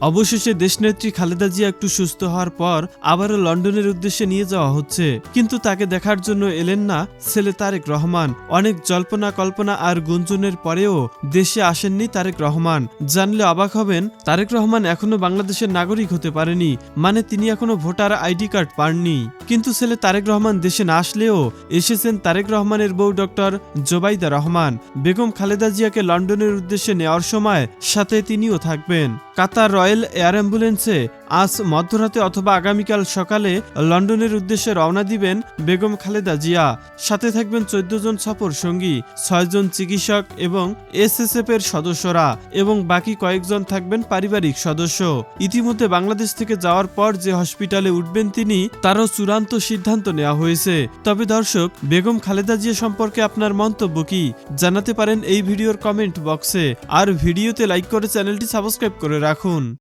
অবশেষে দেশনেত্রী খালেদা জিয়া একটু সুস্থ হওয়ার পর আবারও লন্ডনের উদ্দেশ্যে নিয়ে যাওয়া হচ্ছে। কিন্তু তাকে দেখার জন্য এলেন না ছেলে তারেক রহমান। অনেক জল্পনা কল্পনা আর গুঞ্জনের পরেও দেশে আসেননি তারেক রহমান। জানলে অবাক হবেন, তারেক রহমান এখনও বাংলাদেশের নাগরিক হতে পারেনি মানে তিনি এখনও ভোটার আইডি কার্ড পাননি। কিন্তু ছেলে তারেক রহমান দেশে না আসলেও এসেছেন তারেক রহমানের বউ ডক্টর জোবাইদা রহমান। বেগম খালেদা জিয়াকে লন্ডনের উদ্দেশ্যে নেওয়ার সময় সাথে তিনিও থাকবেন। কাতার রয়্যাল এয়ার অ্যাম্বুলেন্সে আজ মধ্যরাতে অথবা আগামীকাল সকালে লন্ডনের উদ্দেশ্যে রওনা দিবেন বেগম খালেদা জিয়া। সাথে থাকবেন চোদ্দ জন সফর সঙ্গী ছয়জন চিকিৎসক এবং এসএসএফ এর সদস্যরা এবং বাকি কয়েকজন থাকবেন পারিবারিক সদস্য। ইতিমধ্যে বাংলাদেশ থেকে যাওয়ার পর যে হসপিটালে উঠবেন তিনি, তারও চূড়ান্ত সিদ্ধান্ত নেওয়া হয়েছে। তবে দর্শক, বেগম খালেদা জিয়া সম্পর্কে আপনার মন্তব্য কি? জানাতে পারেন এই ভিডিওর কমেন্ট বক্সে। আর ভিডিওতে লাইক করে চ্যানেলটি সাবস্ক্রাইব করে রাখুন।